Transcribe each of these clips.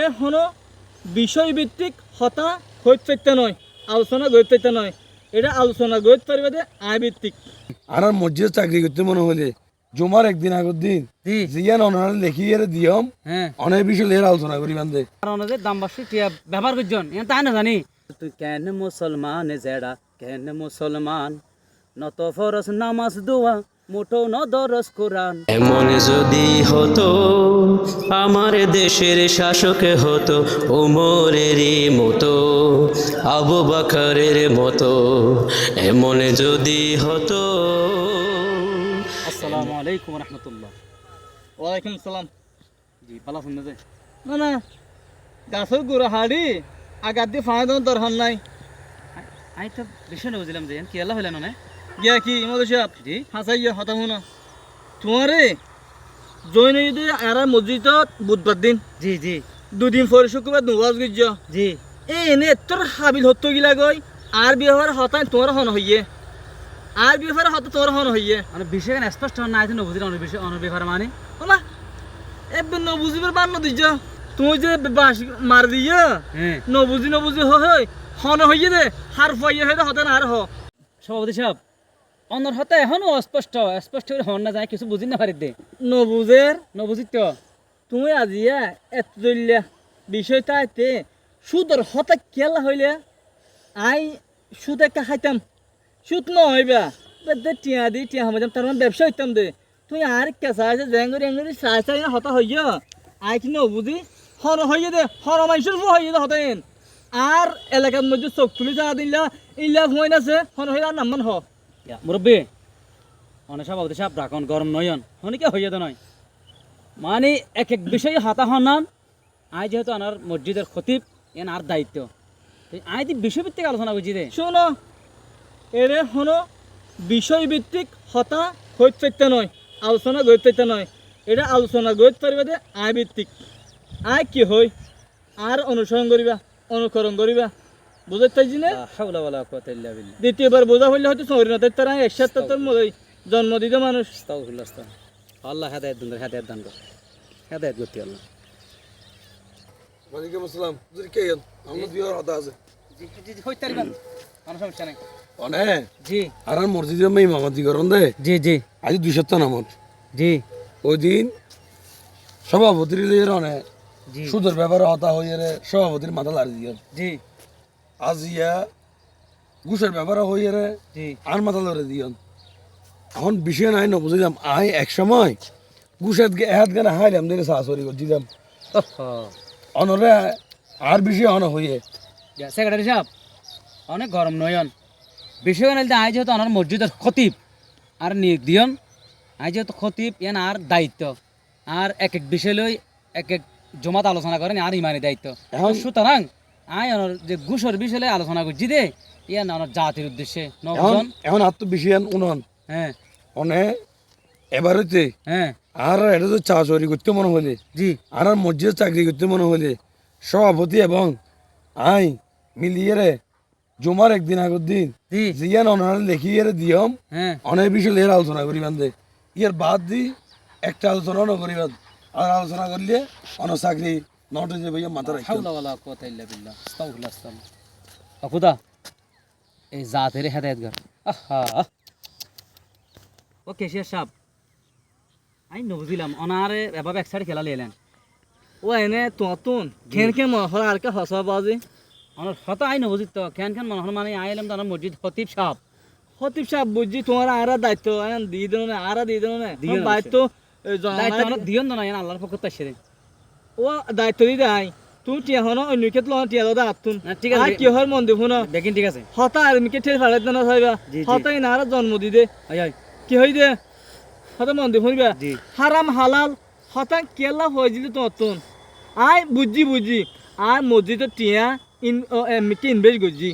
এখনও বিষয়ভিত্তিক হতা হইতে নয় আলোচনা গইতে নয়। এটা আলোচনা গইত পারিবে যে আয় ভিত্তিক আর মসজিদ চাকরি করতে মনে হলে জমার একদিন আগের দিন জি। জিয়ান অনার লেখি এর দিয়ম হ্যাঁ। অনেক বিষয় এর আলোচনা করি বান্ধে কারণ যে দাম টিয়া ব্যবহার করছেন এ তাই না জানি? তুই কেন মুসলমান জেডা কেন মুসলমান? নত ফরস নামাজ দোয়া মুঠো ন দরস কোরআন। এমন যদি হতো আমার দেশের শাসক হতো ওমরেরই মতো আবু বাকরের মতো। এমন যদি হতো। আসসালামু আলাইকুম রহমতুল্লাহ। ওয়ালাইকুম সালাম। জি পালা শুনতে যে না না। গাছের গুড়া হাড়ি আগার দিয়ে দেওয়ার দরকার নাই। আমি তো না বুঝলাম যে কি আল্লাহ হইলেন না গিয়া কি ইমাদ সাহেব জি হাসাই গিয়া হতা শুনা। তোমারে জৈন ঈদে এরা মসজিদত বুধবার দিন। জি জি। দুদিন পরে শুক্রবার নবাজ গিজ জি। এ এনে তোর হাবিল হতো গিলা গই আর বিহার হতাই তোমার হন হইয়ে। আর বিহার হত তোমার হন হইয়ে। মানে বিষয় স্পষ্ট না আছে নবুঝির অনেক বিষয় মানে। ওলা এবার নবুঝিবার বান্ন দিজ তুমি যে বাস মার দিয়া হ্যাঁ। নবুঝি নবুঝি হয় হন হইয়ে দে। হার ফাইয়ে হয়ে হতে না আর হ। সভাপতি সাহেব অনর হতে এখনও অস্পষ্ট স্পষ্ট করে হন না যায় কিছু বুঝি না পারি দে। নবুজের নবুঝিত তো তুমি আজিয়া এত জল্লা বিষয়টা এতে সুদর হতা কেলা হইলে আই সুদ একটা খাইতাম। সুদ ন হইবা টিয়া দি টিয়া হমাইতাম তার মানে ব্যবসা হইতাম দে। তুই আর কেসা আছে জেঙ্গরি এঙ্গরি চাই চাই হতা হইয়া আই কি নবুঝি হর হইয়ে দে হর মাইসুর হইয়ে দে হতেন আর এলাকার মধ্যে চোখ তুলি যা দিলা ইলা ভুয়াইন আছে হইয়া আর নাম্মান হ। মুরব্বী, অনেক সভাপতি সাহেব রাখন গরম নয়ন হনিকে হইয়া তো নয়? মানে এক এক বিষয়ে হাতা হনান। আই যেহেতু আনার মসজিদের খতিব, এন আর দায়িত্ব। তো আই দি বিষয়ভিত্তিক আলোচনা বুঝি দে। শোনো, এরে হনো, বিষয়ভিত্তিক হতা হইতে নয়, আলোচনা গইতে নয়। এটা আলোচনা গইতে পারিবে যে আয় ভিত্তিক। আয় কি হই? আর অনুসরণ করিবা, অনুকরণ করিবা। বুঝতে চাইছি না হাওলা ওয়ালা কুওয়াতা ইল্লা বিল্লাহ। দ্বিতীয়বার বোঝা হইলে হয়তো সৌরিনাথের তারা একসাথে তোর মধ্যে জন্ম দিতে মানুষ। আস্তাগফিরুল্লাহ আল্লাহ হেদায়েত দান হেদায়েত দান কর। হেদায়েত করতে আল্লাহ। ওয়ালাইকুম আসসালাম। তুই কে আমার বিয়ার হতা আছে। জি জি জি হইতে কোনো সমস্যা নাই। অনেক জি। আর মসজিদে মেয়ে মামাদি করন দে। জি জি। আজ দুই সপ্তাহ নামত জি। ওই দিন সভাপতির জি। সুদের ব্যাপারে হতা হইয়ে সভাপতির মাথা লাড়ি দিয়ে জি। আজ ইয়া ঘুষের ব্যাপারে হইয়ে রে আর মাথা লড়ে দিয়ন। এখন বিষয় নাই না বুঝলাম আই এক সময় ঘুষের এহাত গানে হাইলাম দিলে করছিলাম ওহো অনরে আর বিষয় অন হইয়ে। সেক্রেটারি সাহেব অনেক গরম নয়ন বিষয় নাইলে আই যেহেতু আমার মসজিদের খতিব আর নিয়োগ দিয়ন আই যেহেতু খতিব এন আর দায়িত্ব। আর এক এক বিষয় লই এক এক জমাত আলোচনা করেন আর ইমানি দায়িত্ব। এখন সুতরাং আই অনর যে ঘুষর বিষয় আলোচনা করছি দে। ইয়ান আমার জাতির উদ্দেশ্যে এখন এখন আর তো বিষয় উনন। হ্যাঁ। অনে এবার হইতে হ্যাঁ। আর এটা তো চা চুরি করতে মনে হলে জি। আর মসজিদ চাকরি করতে মনে হলে সভাপতি এবং আই মিলিয়ে রে জমার একদিন আগের দিন জিয়ান অনার লেখি এর দিয়ম হ্যাঁ। অনেক বিষয় এর আলোচনা করি বান্ধে ইয়ার বাদ দি একটা আলোচনা ন করি বাদ আর আলোচনা করলে অন চাকরি নটে যে ভাইয়া মাথা রাখতাম হাওলা ওয়ালা কুওয়াতা ইল্লা বিল্লাহ আস্তাগফিরুল্লাহ আস্তাগফিরুল্লাহ খুদা এই জাতের হেদায়েত কর আহা ও কেশিয়ার সাহেব আমি নবুঝিলাম অনারে এভাবে এক সাইড খেলা লিয়েলেন ও এনে তুন খেন খেন হয় আর কে হসা বাজি অনার হত আই নবুঝিত তো কেন মনে হয় মানে আইলাম তার মসজিদ খতিব সাহেব হতিব সাহেব বুঝছি তোমার আর দায়িত্ব আইন দিয়ে দিল না আর দিয়ে দিল না দিও না দায়িত্ব দায়িত্ব অনেক দিয়ন তো এন আল্লাহর পক্ষ থেকে ও দায়িত্ব দি দেয় তুমি টিয়া হন অন্য ক্ষেত্রে লন টিয়া দাদা আতুন ঠিক আছে। কি হয় মন দেখো না দেখেন ঠিক আছে। হতা আর মিকে ঠেল ফাড়াই না চাইবা জি, জি। হতাই না আর জন্ম দি দে। কি হই দে? হতা মন দেখো নিবা হারাম হালাল হতা কেলা হয়ে দিলে তো অতুন আই বুঝছি বুঝছি আর মসজিদে টিয়া ইন এমকে ইনভেস্ট করছি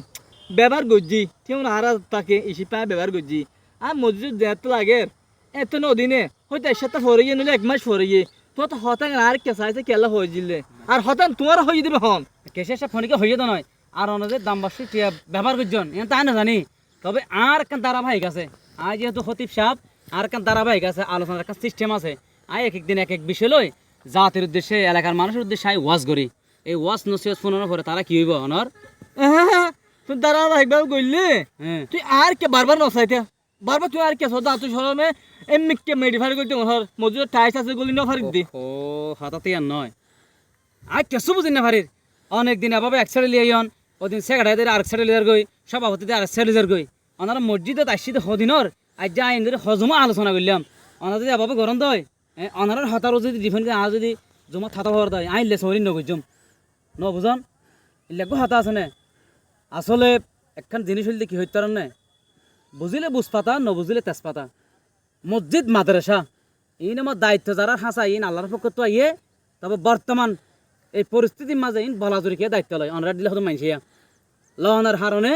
ব্যবহার করছি কেমন আর তাকে ইসি পায় ব্যবহার করছি আর মসজিদ যেতে লাগে। এত নদিনে হয়তো এর সাথে ফরে গিয়ে নিলে এক মাস ফরে গিয়ে তো তো আর কেসা আছে কেলা হয়ে দিলে আর তোমার হয়ে দিবে হন। সাহেব ফোনিকে হইয়ে তো নয়। আর দাম টিয়া ব্যবহার করছেন তাই না জানি। তবে আর ধারাবাহিক আছে আজ যেহেতু সাহেব আর ধারাবাহিক আছে আলোচনার একটা সিস্টেম আছে। আই এক এক দিন এক এক বিষয় লই জাতির উদ্দেশ্যে এলাকার মানুষের উদ্দেশ্যে আই ওয়াজ করি। এই ওয়াশ নসিহত শোনানোর পরে তারা কি হইব অনর? তুই গইলি হ্যাঁ। তুই আর কে বারবার নসাইতে বারবার তুই আর কে সদা তুই সরমে এমনি কে মেডিফাই করতে মহর মজুর টাইস আছে গলি ন ফারিক দি ও হাতাতে আর নয়। আই কেসু বুঝিন না ভারির অনেক দিন এভাবে এক সাইডে লিয়ে আইন ওদিন সেগাড়াই দিয়ে আরেক সাইডে লিয়ার গই সভাপতিতে আরেক সাইডে লিয়ার গই। ওনারা মসজিদত আসছি হদিনর আজ যা আইন হজমা আলোচনা করলাম। ওনারা যদি এভাবে গরম দয় ওনার হাতারও যদি ডিফেন্স আর যদি জমা থাতা হওয়ার দেয় আইনলে সরি নগজম ন বুঝন? ইলেগো হাতা আছে নে? আসলে একখান জিনিস হইলে কি হইতে পারেন না? বুঝিলে বুঝপাতা, নবুঝিলে তেজপাতা। মসজিদ, মাদ্রাসা ইন আমার দায়িত্ব যারা হাসা ইন আল্লাহর পক্ষ তো আইয়ে, তবে বর্তমান এই পরিস্থিতির মাঝে ইন বলাজুরিকে দায়িত্ব লয়। অনরা দিলে হতো মানসিয়া লহনার হারণে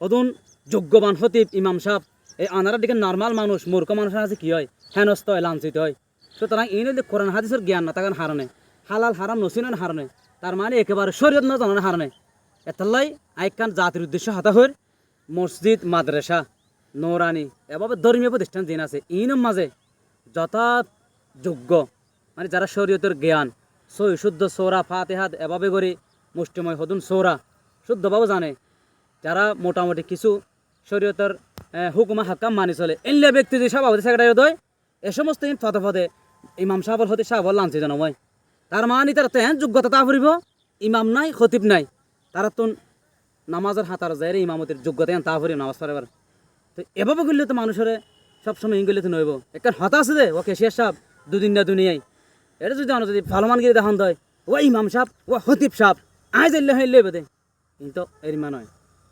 অদুন যোগ্যবান হতিব ইমাম সাহ এই অনারার দিকে নর্মাল মানুষ মূর্খ মানুষের আছে কি হয়? হেনস্ত হয়, লাঞ্ছিত হয়। সুতরাং ইন যে কোরআন হাদিসের জ্ঞান না থাকার হারণে হালাল হারাম নসিনের হারণে তার মানে একেবারে শরীয়ত না জানার হারণে এতাল্লাই আইকান জাতির উদ্দেশ্য হাতা হর মসজিদ মাদ্রাসা। নৌরানি, এভাবে ধর্মীয় প্রতিষ্ঠান দিন আছে ইনের মাঝে যথা যোগ্য। মানে যারা শরীয়তের জ্ঞান, সই শুদ্ধ সৌরা, ফাতেহাত, এভাবে করে মুষ্টিময় হদুন সৌরা, শুদ্ধভাবে জানে। যারা মোটামুটি কিছু শরীয়তের হুকুমা, হাক্কাম মানি চলে এনলে ব্যক্তি যে সভাপতি, সেক্রেটারি দয় এ সমস্ত ফতে ফতে, ইমাম সাহেবের হতে সাহেবর লাঞ্চি জানাময় তার মানে তার তো যোগ্যতা তা ফুরিব, ইমাম নাই, খতিব নাই। তারা তো নামাজের হাতার যায় ইমামতির যোগ্যতা তা ফুরিব, নামাজ পড়াবার তো এভাবে করলে তো মানুষের সবসময় ইঙ্গলে তো নইব। একটা হতা আছে দে ও কেশিয়ার সাহেব দুদিন না দুনিয়ায়। এটা যদি আমরা যদি ভালো মান গিয়ে দেখান দেয় ও ইমাম সাহেব ও হতিব সাহেব আয় যাইলে হইলে বেদে কিন্তু এর মা নয়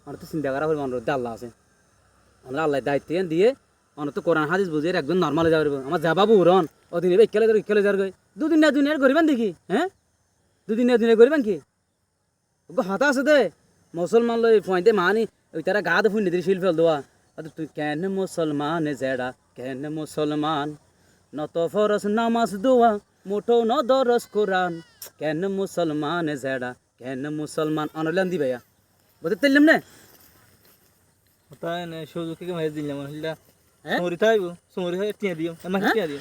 আমরা তো চিন্তা করা হইব আমরা আল্লাহ আছে। আমরা আল্লাহ দায়িত্ব দিয়ে আমরা তো কোরআন, হাদিস বুঝিয়ে একদম নর্মালে যাবে আমার যা বাবু উরন ওদিন এবার ইকেলে যার ইকেলে যার গই দুদিন না দুনিয়ার গরিবান দেখি হ্যাঁ? দুদিন না দুনিয়ার গরিবান কি? হতা আছে দে। মুসলমান লই ফয়তে মানি, ওই তারা গা ফুন নিদির শিল ফেল দোয়া। আর তুই কেন মুসলমান জেডা কেন মুসলমান নত ফরস নামাজ দোয়া মুঠো ন দরস কোরআন কেন মুসলমান জেডা কেন মুসলমান অনলাইন দি ভাইয়া বুঝতে তেললাম না তাই না সুযোগ দিলাম হইলা হ্যাঁ? সুমরি তাইব সুমরি টিয়া দিও আমার টিয়া দিও